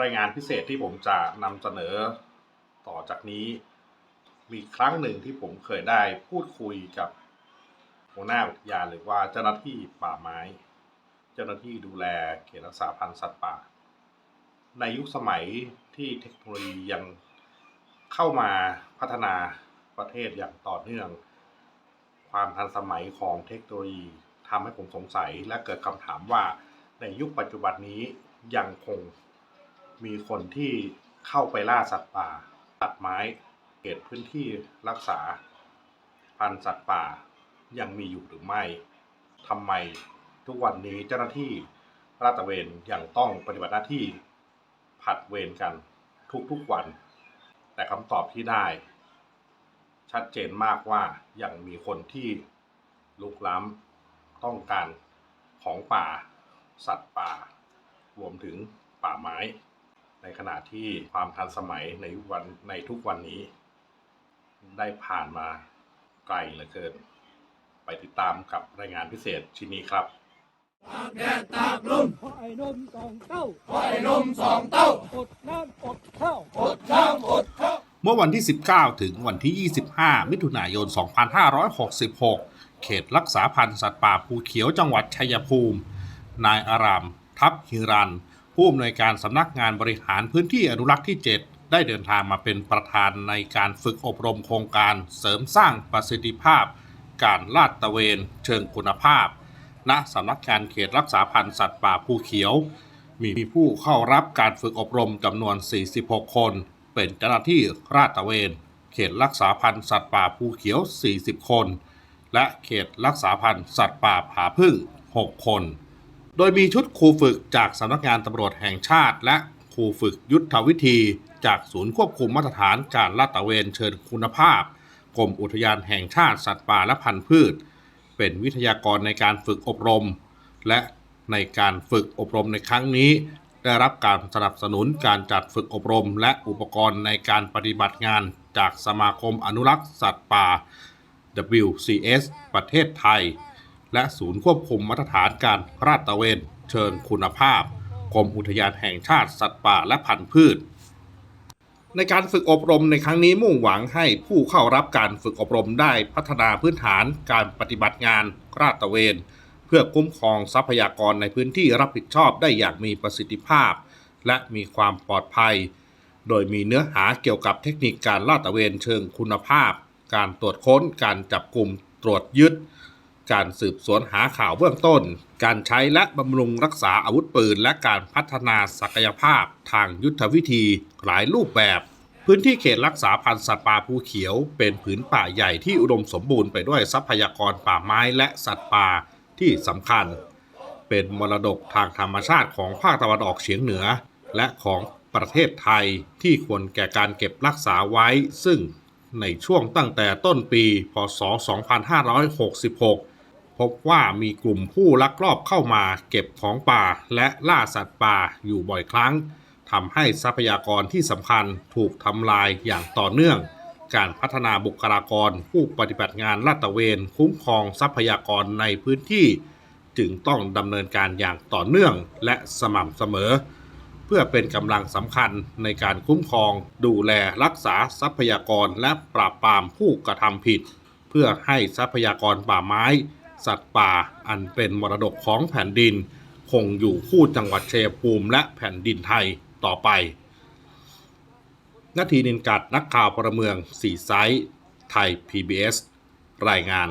รายงานพิเศษที่ผมจะนำเสนอต่อจากนี้ มีครั้งหนึ่งที่ผมเคยได้พูดคุยกับหัวหน้าอุทยานหรือว่าเจ้าหน้าที่ป่าไม้ เจ้าหน้าที่ดูแลเขตรักษาพันธุ์สัตว์ป่า ในยุคสมัยที่เทคโนโลยียังเข้ามาพัฒนาประเทศอย่างต่อเนื่อง ความทันสมัยของเทคโนโลยีทำให้ผมสงสัยและเกิดคำถามว่าในยุคปัจจุบันนี้ยังคง มีคนที่เข้าไปล่าสัตว์ป่า ตัดไม้เขตพื้นที่รักษา พันธุ์สัตว์ป่ายังมีอยู่หรือไม่ทำไมทุกวันนี้เจ้าหน้าที่ราดตระเวนยังต้องปฏิบัติหน้าที่ผัดเวรกันทุกๆวัน แต่คำตอบที่ได้ ชัดเจนมากว่ายังมีคนที่ลุกล้ำต้องการของป่า สัตว์ป่า รวมถึงป่าไม้ ในขณะที่ความทันสมัยในยุควันในทุกวันนี้ ได้ผ่านมาไกลเหลือเกิน ไปติดตามกับรายงานพิเศษชิ้นนี้ครับพอไอ้นมสองเต้าไอ้นมสองเต้าอดน้ำอดข้าวอดน้ำอดข้าวเมื่อวันที่ 19 ถึงวันที่ 25 มิถุนายน 2566 เขตรักษาพันธุ์สัตว์ป่าภูเขียวจังหวัดชัยภูมิ นายอาราม ทัพฮิรัน ผู้อำนวยการสำนักงานบริหารพื้นที่อนุรักษ์ที่ 7 ได้เดินทางมาเป็นประธานในการฝึกอบรมโครงการเสริมสร้างประสิทธิภาพ การลาดตระเวนเชิงคุณภาพ ณสำนักงานเขตรักษาพันธุ์สัตว์ป่าภูเขียว มีผู้เข้ารับการฝึกอบรมจำนวน 46 คน เป็นเจ้าหน้าที่ราดตระเวน เขตรักษาพันธุ์สัตว์ป่าภูเขียว 40 คน และเขตรักษาพันธุ์สัตว์ป่าผาพึ่ง 6 คน โดยมีชุดครูฝึกจากสำนักงานตำรวจแห่งชาติ และครูฝึกยุทธวิธี จากศูนย์ควบคุมมาตรฐานการลาดตระเวนเชิญคุณภาพกรมอุทยานแห่งชาติสัตว์ป่าและพันธุ์พืช เป็นวิทยากรในการฝึกอบรม และในการฝึกอบรมในครั้งนี้ ได้รับการสนับสนุนการจัดฝึกอบรม และอุปกรณ์ในการปฏิบัติงานจากสมาคมอนุรักษ์สัตว์ป่า WCS ประเทศไทย และศูนย์ควบคุมมาตรฐานการราดตระเวน เชิงคุณภาพกรมอุทยานแห่งชาติสัตว์ป่าและพันธุ์พืช ในการฝึกอบรมในครั้งนี้มุ่งหวังให้ผู้เข้ารับการฝึกอบรมได้พัฒนาพื้นฐานการปฏิบัติงานราดตระเวน เพื่อคุ้มครองทรัพยากรในพื้นที่รับผิดชอบได้อย่างมีประสิทธิภาพ และมีความปลอดภัย โดยมีเนื้อหาเกี่ยวกับเทคนิคการลาดตระเวนเชิงคุณภาพ การตรวจค้น การจับกลุ่มตรวจยึด การสืบสวนหาข่าวเบื้องต้น การใช้และบำรุงรักษาอาวุธปืน และการพัฒนาศักยภาพทางยุทธวิธีหลายรูปแบบ พื้นที่เขตรักษาพันธุ์สัตว์ป่าภูเขียว เป็นผืนป่าใหญ่ที่อุดมสมบูรณ์ไปด้วยทรัพยากรป่าไม้และสัตว์ป่าที่สำคัญ เป็นมรดกทางธรรมชาติของภาคตะวันออกเฉียงเหนือ และของประเทศไทยที่ควรแก่การเก็บรักษาไว้ ซึ่งในช่วงตั้งแต่ต้นปี พศ 2566 พบว่ามีกลุ่มผู้ลักลอบเข้ามาเก็บของป่าและล่าสัตว์ป่าอยู่บ่อยครั้งทำให้ทรัพยากรที่สำคัญถูกทำลายอย่างต่อเนื่อง การพัฒนาบุคลากรผู้ปฏิบัติงานลาดตระเวน คุ้มครองทรัพยากรในพื้นที่ จึงต้องดำเนินการอย่างต่อเนื่องและสม่ำเสมอ เพื่อเป็นกำลังสำคัญในการคุ้มครอง ดูแลรักษาทรัพยากรและปราบปรามผู้กระทำผิด เพื่อให้ทรัพยากรป่าไม้ สัตว์ป่าอันเป็นมรดกของแผ่นดิน คงอยู่คู่จังหวัดชัยภูมิและแผ่นดินไทยต่อไปนาทีนินกัดนักข่าวพลเมืองสีไซส์ไทย PBS รายงาน